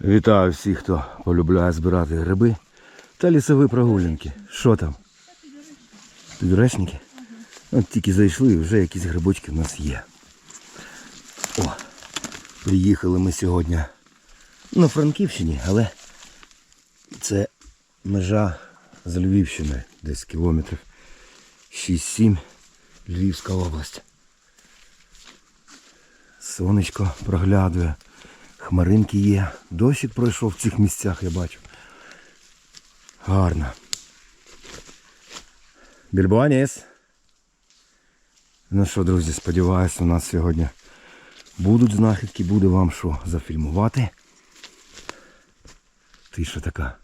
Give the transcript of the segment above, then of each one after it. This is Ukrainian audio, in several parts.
Вітаю всіх, хто полюбляє збирати гриби та лісові прогулянки. Що там? Підрешники? От тільки зайшли і вже якісь грибочки в нас є. О, приїхали ми сьогодні на Франківщині, але це межа з Львівщиною, десь кілометрів 6-7 Львівська область. Сонечко проглядує, хмаринки є. Дощик пройшов в цих місцях, я бачу. Гарно. Більбоаніс. Ну що, друзі, сподіваюся, у нас сьогодні будуть знахідки, буде вам що зафільмувати. Тиша така.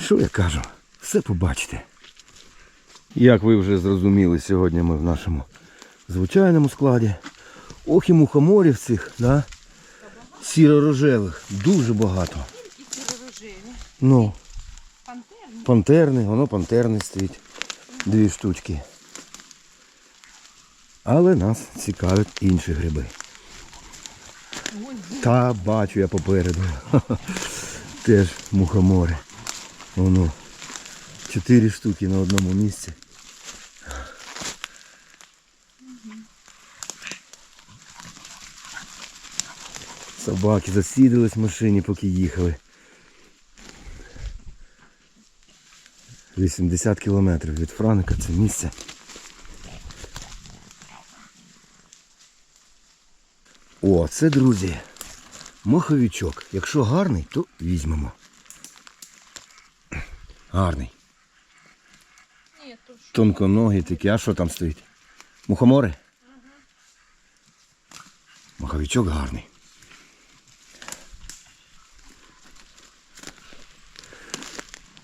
Що я кажу? Все побачите. Як ви вже зрозуміли, сьогодні ми в нашому звичайному складі. Ох і мухоморів цих, да? сіро-рожевих, дуже багато. І сіро-рожеві. Ну, пантерний, воно пантерний стоїть. Дві штучки. Але нас цікавлять інші гриби. Та бачу я попереду. Теж мухомори. Воно. Чотири штуки на одному місці. Собаки засідались в машині, поки їхали. 80 кілометрів від Франка це місце. О, це, друзі, моховичок. Якщо гарний, то візьмемо. Гарний. ні, то ж. Тонконогий такі. А що там стоїть? Мухомори? Моховичок гарний.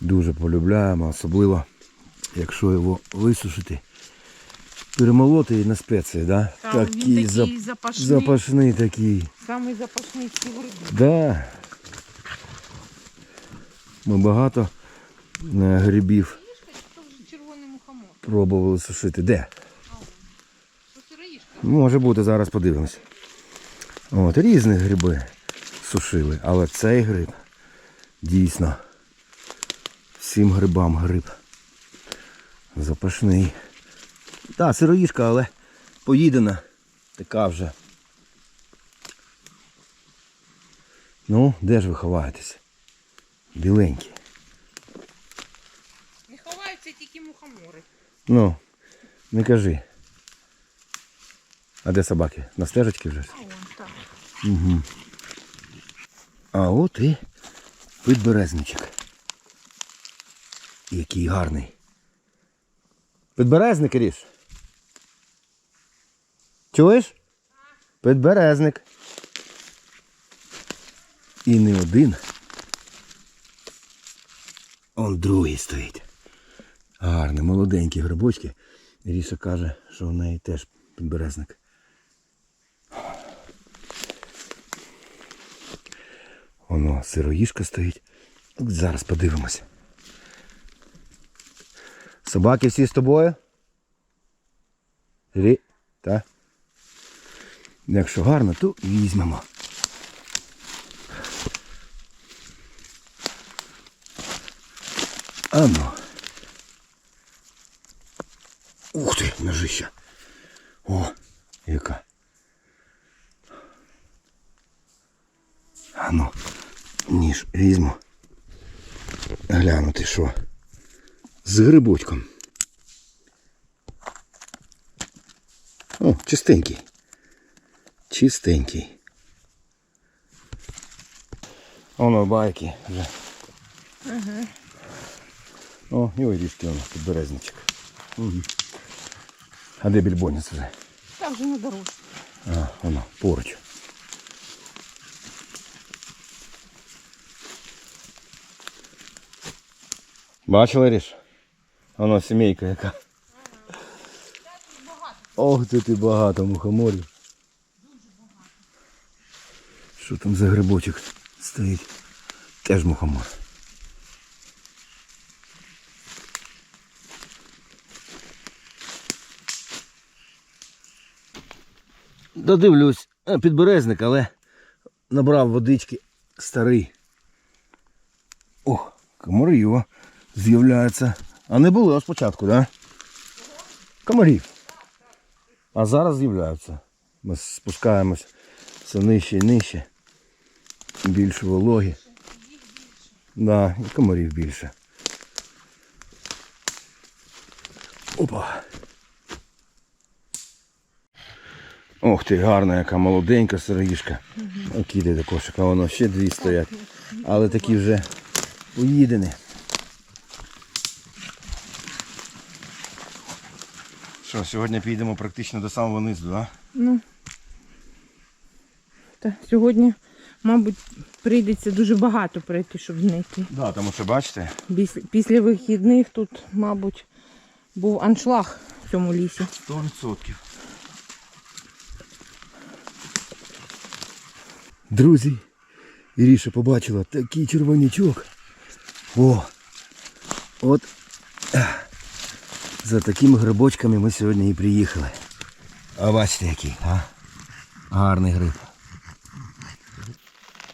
Дуже полюбляємо, особливо, якщо його висушити. Перемолоти і на спеції, да? Там він такий запашний. запашний такий. Самий запашний всі. Да. Ми багато е, грибів пробували сушити. Де? Може бути, зараз подивимось. От, різні гриби сушили, але цей гриб дійсно всім грибам гриб. Запашний. Так, сироїшка, але поїдена. Така вже. Ну, де ж ви ховаєтесь? Біленькі. Не ховаються тільки мухомори. Ну, не кажи. А де собаки? На стежечці вже? А вон так. Угу. А от і підберезничок. Який гарний. Підберезник ріж. Чуєш? Підберезник. І не один. Он другий стоїть. Гарний, молоденькі грибочки. Ріша каже, що в неї теж підберезник. Воно сироїшка стоїть. Зараз подивимось. Собаки всі з тобою? Рі. Та. Якщо гарно, то візьмемо. Ано. Ух ти, ножища. О, яка. Ану, ніж візьму. Глянути що. З грибочком. О, чистенький. Чистенький. Воно байки вже. Ага. О, і ой, різкий воно, підберезничок. Угу. А де більбоніс вже? Так вже на дорожці. А, воно, поруч. Бачила Ріш? Воно сімейка яка. Ох, ти ти багато мухоморів. Що там за грибочок стоїть? Теж мухомор. Додивлюсь е, підберезник, але набрав водички старий. О, комарів з'являється. А не було спочатку? Да? Комарів. А зараз з'являються. Ми спускаємось все нижче і нижче. Більше вологі. Да, і комарів більше. Опа. Ох ти, гарна, яка молоденька сироїшка. Угу. Кидай до кошика, воно ще дві стоять. Але такі вже поїдені. Що, сьогодні підемо практично до самого низу, так? Ну. Та сьогодні, мабуть, прийдеться дуже багато пройти, щоб знайти. Так, да, тому що бачите, Після, після вихідних тут, мабуть, був аншлаг в цьому лісі. 100%. Друзі, Іріша побачила такий червонячок. О! От за такими грибочками ми сьогодні і приїхали. А бачите який, а? Гарний гриб.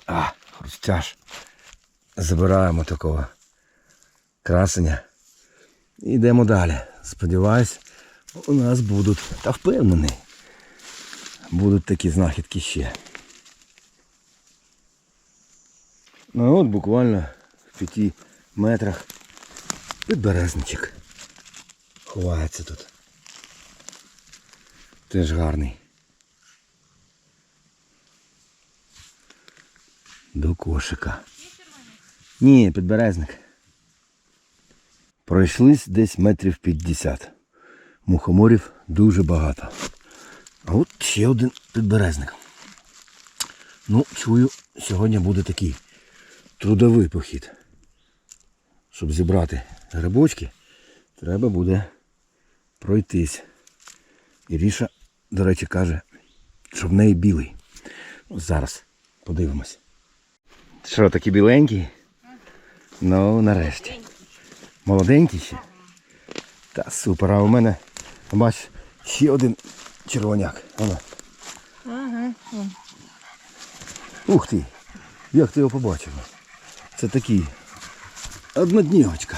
А, хрустяш. Забираємо такого красення. І йдемо далі. Сподіваюсь, у нас будуть, та впевнений, будуть такі знахідки ще. Ну от буквально в п'яти метрах підберезничок. Ховається тут. Теж гарний. До кошика. Ні, підберезник. Пройшлись десь метрів 50. Мухоморів дуже багато. А от ще один підберезник. Ну, чую, сьогодні буде такий трудовий похід. Щоб зібрати грибочки, треба буде пройтись. Іріша, до речі, каже, що в неї білий. Зараз подивимось. Що, такий біленький? Ну, нарешті. Молоденький ще? Та супер, а у мене, бач, ще один червоняк. Ага. Ух ти! Як ти його побачив? Це такий одноднівочка.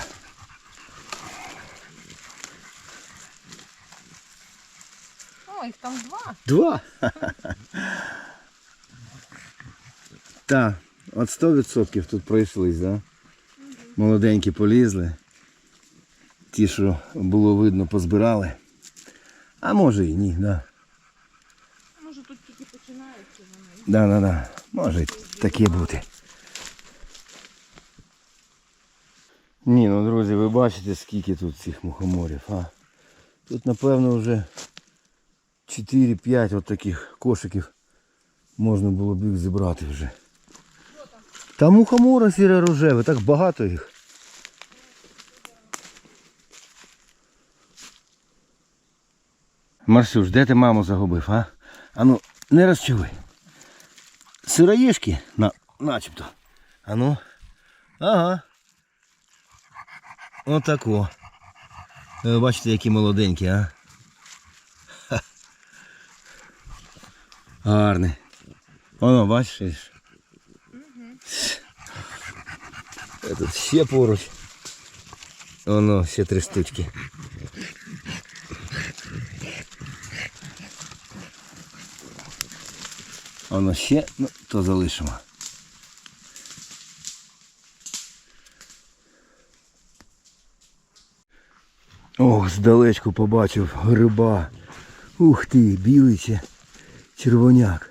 О, їх там два. Два? Так, от 100% тут пройшлись, да? Молоденькі полізли. Ті, що було видно, позбирали. А може і ні, да. Може тут тільки починаються вони. Да, да, да. Може таке бути. Ні, ну друзі, ви бачите, скільки тут цих мухоморів, а? Тут напевно вже 4-5 от таких кошиків можна було б їх зібрати вже. Та мухомора сіре рожеве, так багато їх. Марсюш, де ти маму загубив, а? Ану, не розчули. Сироїшки, на, начебто. Ану. Ага. Отако. Ви бачите, які молоденькі, а? Гарний. Воно, бачиш? Угу. Тут ще поруч. Воно, ще три штучки. Воно ще, ну, то залишимо. Ох, здалечку побачив гриба. Ух ти, білий ще червоняк.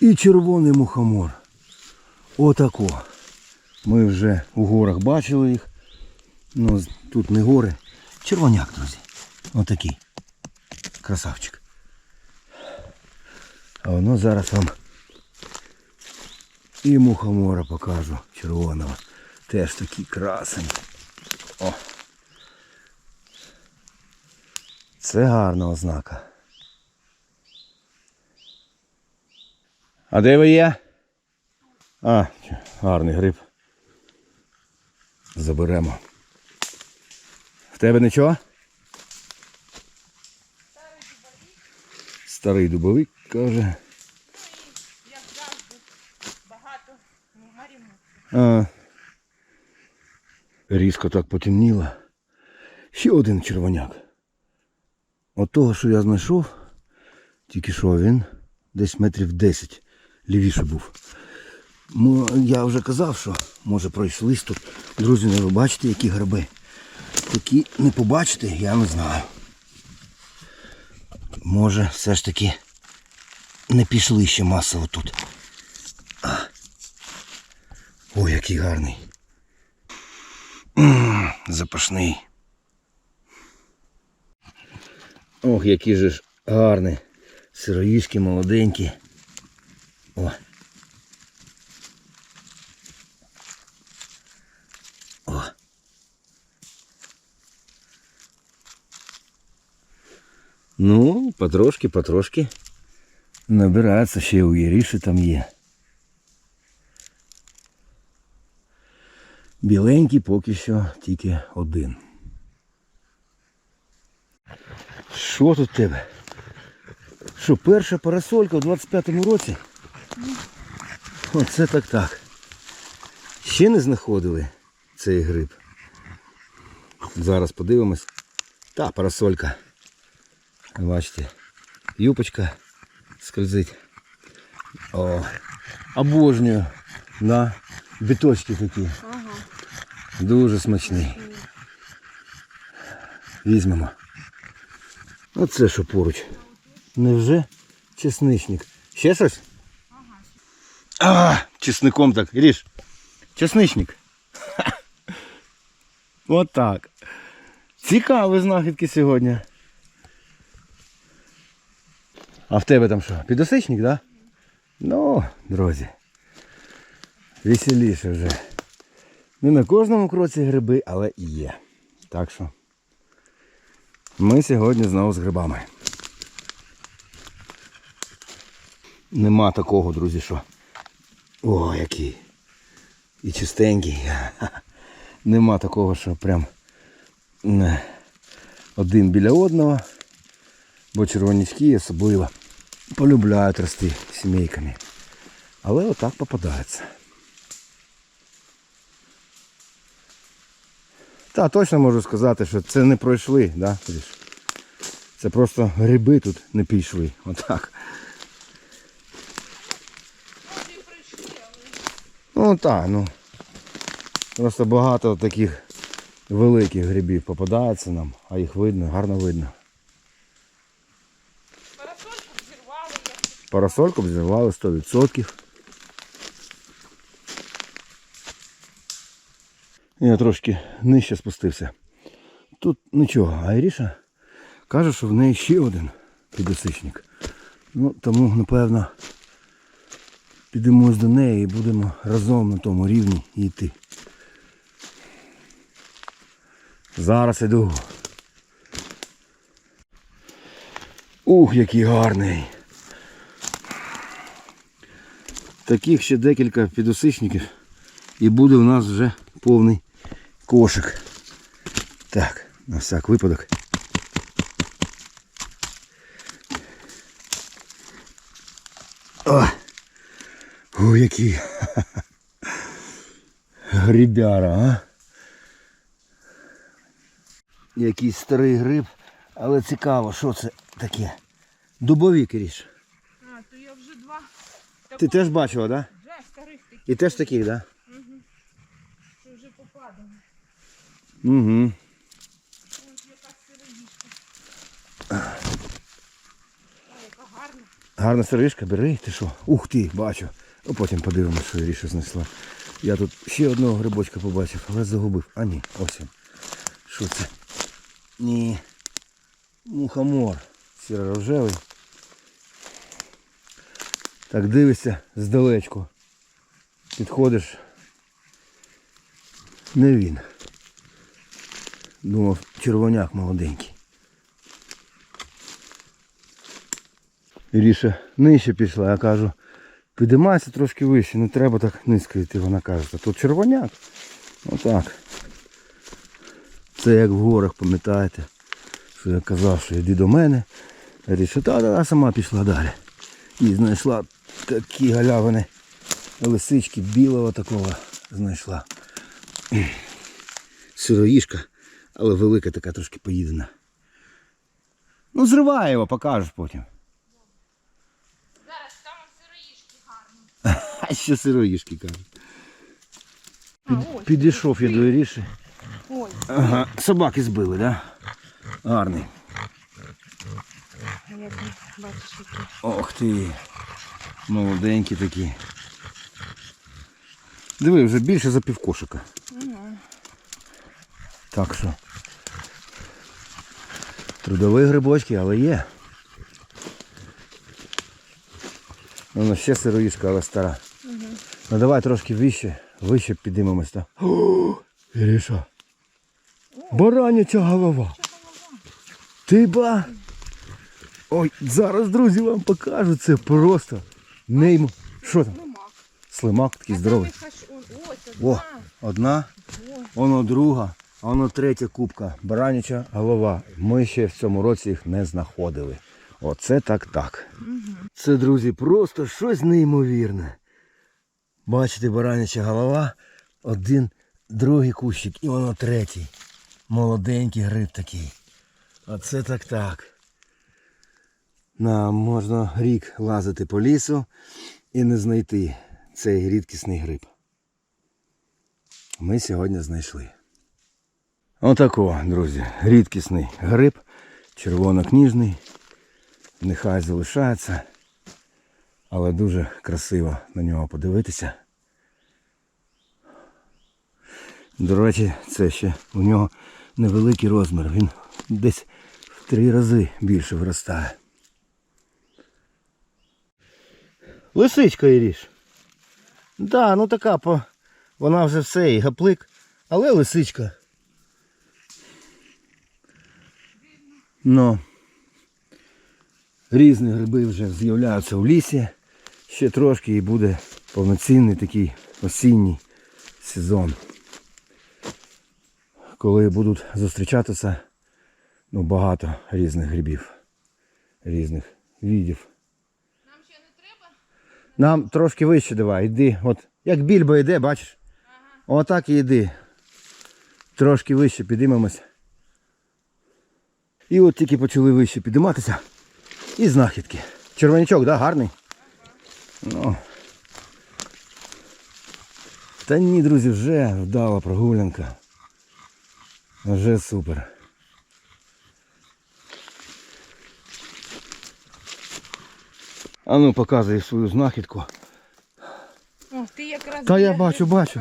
І червоний мухомор. Отако. Ми вже у горах бачили їх. Ну, тут не гори. Червоняк, друзі. Отакий. Красавчик. А воно зараз вам і мухомора покажу червоного. Теж такий красень. О. Це гарна ознака. А де ви є? А, гарний гриб. Заберемо. В тебе нічого? Старий дубовик каже. Як завжди, багато маріму. А, різко так потемніло. Ще один червоняк. От того, що я знайшов, тільки що він десь метрів 10 лівіше був. Я вже казав, що може пройшлись тут. Друзі, не ви бачите, які гриби. Такі не побачите, я не знаю. Може, все ж таки не пішли ще масово тут. Ой, який гарний. Запашний. Ох, які же ж гарні. Сироїшки молоденькі. О. О. Ну, потрошки, потрошки. Набирається ще у Єріші там є. Біленький поки що тільки один. Що тут в тебе? Що, перша парасолька в 25-му році? Оце так так. Ще не знаходили цей гриб. Зараз подивимось. Та парасолька. Бачите, юпочка скользить. О, обожнюю. На біточки такі. Ага. Дуже смачний. Візьмемо. Оце що поруч. Невже чесничник? Ще щось? А, чесником так. Ріж. Чесничник. Отак. Цікаві знахідки сьогодні. А в тебе там що? Підосичник, так? Да? Ну, друзі. Веселіше вже. Не на кожному кроці гриби, але і є. Так що ми сьогодні знову з грибами. Нема такого, друзі, що. О, який. І чистенький. Нема такого, що прям один біля одного. Бо червонячки особливо полюбляють рости сімейками. Але отак попадається. Та точно можу сказати, що це не пройшли, да? Це просто гриби тут не пішли. Отак. Ну так, ну. Просто багато таких великих грибів попадається нам, а їх видно, гарно видно. Парасольку взірвали, як Парасольку б зірвали 100%. Я трошки нижче спустився. Тут нічого, а Іріша каже, що в неї ще один підосичник. Ну, тому, напевно, підемо до неї і будемо разом на тому рівні йти. Зараз іду. Ух, який гарний. Таких ще декілька підосичників і буде у нас вже повний кошик. Так, на всяк випадок. О! О, який грибяра, а? Якийсь старий гриб, але цікаво, що це таке. Дубові ріж. А, то я вже два. Ти теж бачила, так? Да? Вже старих таких, І теж таких, так? вже. Да? Угу. Ось якась сироїшка. Яка гарна. Гарна бери, ти що? Ух ти, бачу. Ну потім подивимось, що Іріша знайшла. Я тут ще одного грибочка побачив, але загубив. А ні, ось він. Що це? Ні. Мухомор. Сіро-рожевий. Так дивишся здалечку. Підходиш. Не він. Думав, червоняк молоденький. Іріша нижче пішла, я кажу, підіймайся трошки вище, не треба так низько йти. Вона каже, та тут червоняк. Отак. Це як в горах, пам'ятаєте, що я казав, що йди до мене, Ріша, та, та, сама пішла далі. І знайшла такі галявини. Лисички білого такого знайшла. Сироїшка, але велика така трошки поїдена. Ну, зривай його, покажеш потім. Зараз там сироїшки гарні. А що сироїшки кажуть. Підійшов я до Іріші. Ага, собаки збили, да? Гарний. Ох ти. Молоденькі такі. Диви, вже більше за півкошика. Так що. Трудові грибочки, але є. Воно ще сироїшка, але стара. Ну давай трошки вище, вище підіймемось. Так. О, Іріша. Бараняча голова. Ти ба. Ой, зараз, друзі, вам покажу це просто. Неймо. Що там? Слимак такий здоровий. Там О, одна, воно друга, а воно третя кубка. Бараняча голова. Ми ще в цьому році їх не знаходили. Оце так так. Це, друзі, просто щось неймовірне. Бачите, бараняча голова, один, другий кущик і воно третій. Молоденький гриб такий. Оце так так. Нам можна рік лазити по лісу і не знайти цей рідкісний гриб ми сьогодні знайшли. Отако, друзі, рідкісний гриб, червонокніжний. Нехай залишається, але дуже красиво на нього подивитися. До речі, це ще у нього невеликий розмір. Він десь в три рази більше виростає. Лисичка Іріш. Да, ну така по. Вона вже все і гаплик, але лисичка. Ну, різні гриби вже з'являються в лісі. Ще трошки і буде повноцінний такий осінній сезон. Коли будуть зустрічатися ну, багато різних грибів, різних видів. Нам ще не треба? Нам трошки вище давай, йди. От як більбо йде, бачиш? Отак і йди. Трошки вище підіймемось. І от тільки почали вище підійматися. І знахідки. Червонячок, да, гарний? Ну. Та ні, друзі, вже вдала прогулянка. Вже супер. А ну показуй свою знахідку. О, ти якраз. Та я бачу, бачу.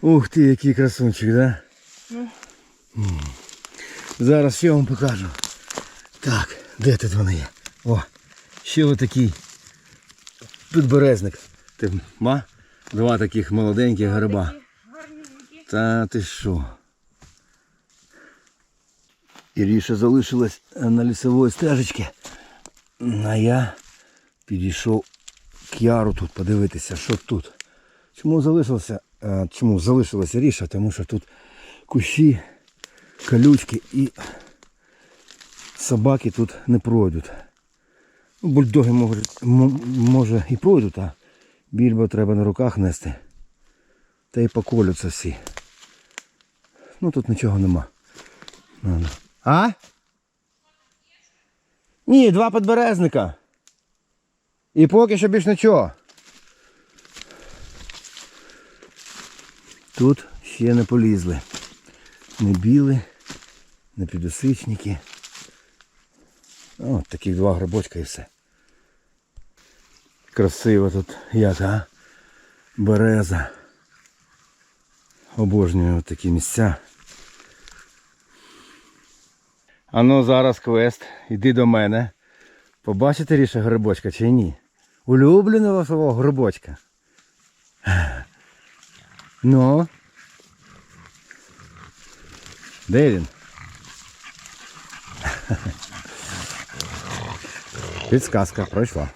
Ух ти, який красунчик, да? Ну. Зараз ще вам покажу. Так, де тут вони є? О, ще отакий підберезник. Ти ма? Два таких молоденьких гриба. Та ти що? Іріша залишилась на лісовій стежечці. А я підійшов к яру тут подивитися, що тут. Чому залишилося? Чому залишилася Іріша? Тому що тут кущі, колючки і собаки тут не пройдуть. Ну, Бульдоги можуть, м- може і пройдуть, а більбо треба на руках нести. Та й поколються всі. Ну тут нічого нема. Ну, ну. А? Ні, два підберезника. І поки що більш нічого. Тут ще не полізли. Не біли, не підосичники. От таких два грибочка і все. Красиво тут як, а? Береза. Обожнюю такі місця. Ану зараз квест. Іди до мене. Побачите ріше грибочка чи ні? Улюбленого свого грибочка. Ну. Де він? Підсказка пройшла.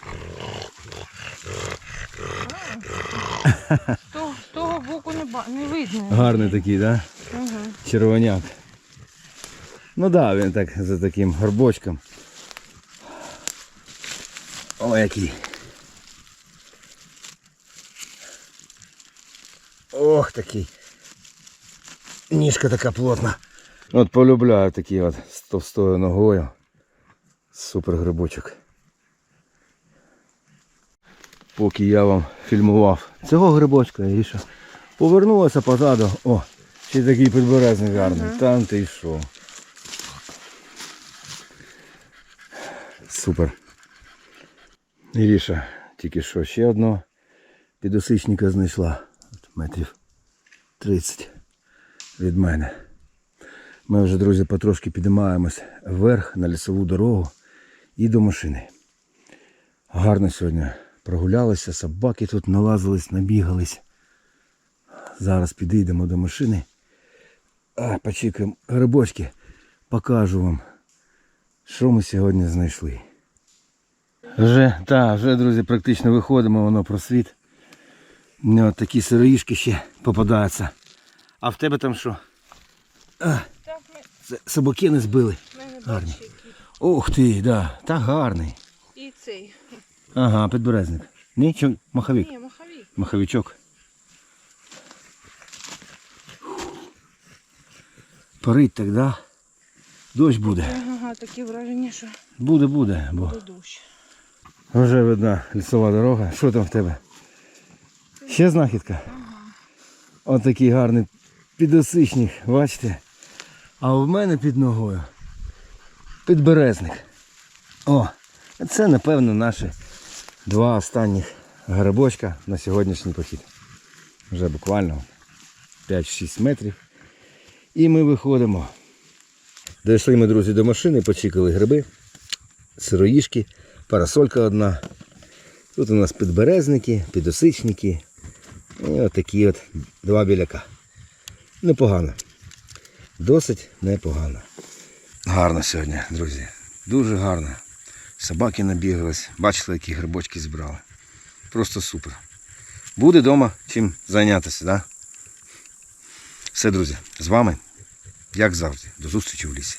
З того, з того боку не, ба- не видно. Гарний такий, так? Да? Ага. червоняк. Ну да, він так за таким горбочком. О, який. Ох, такий. Ніжка така плотна. От полюбляю такий от з товстою ногою. Супер грибочок. Поки я вам фільмував цього грибочка і що. Повернулася позаду. О, ще такий підберезний гарний. Там ти що. Супер. Іріша тільки що ще одного підосичника знайшла. От Метрів 30 від мене. Ми вже, друзі, потрошки підіймаємось вверх на лісову дорогу і до машини. Гарно сьогодні прогулялися, собаки тут налазились, набігались. Зараз підійдемо до машини. А, почекаємо грибочки, покажу вам, що ми сьогодні знайшли. Вже, так, вже, друзі, практично виходимо, воно просвіт. У нього такі сироїшки ще попадаються. А в тебе там що? А, це собаки не збили. Гарні. Ух ти, да, та гарний. І цей. Ага, підберезник. Ні, чи маховик? Ні, маховик. Маховичок. Парить так, да? Дощ буде. Ага, таке враження, що Буде, буде, бо буде дощ. вже видна лісова дорога. Що там в тебе? Ще знахідка? Отакий гарний підосичник, бачите? А в мене під ногою підберезник. О, це напевно наші два останніх грибочка на сьогоднішній похід. Вже буквально 5-6 метрів. І ми виходимо. Дійшли ми, друзі, до машини, почекали гриби, сироїшки, парасолька одна. Тут у нас підберезники, підосичники. І отакі от два біляка. Непогано. Досить непогано. Гарно сьогодні, друзі. Дуже гарно. Собаки набігались. Бачили, які грибочки зібрали. Просто супер. Буде вдома чим зайнятися, да? Все, друзі, з вами, як завжди, до зустрічі в лісі.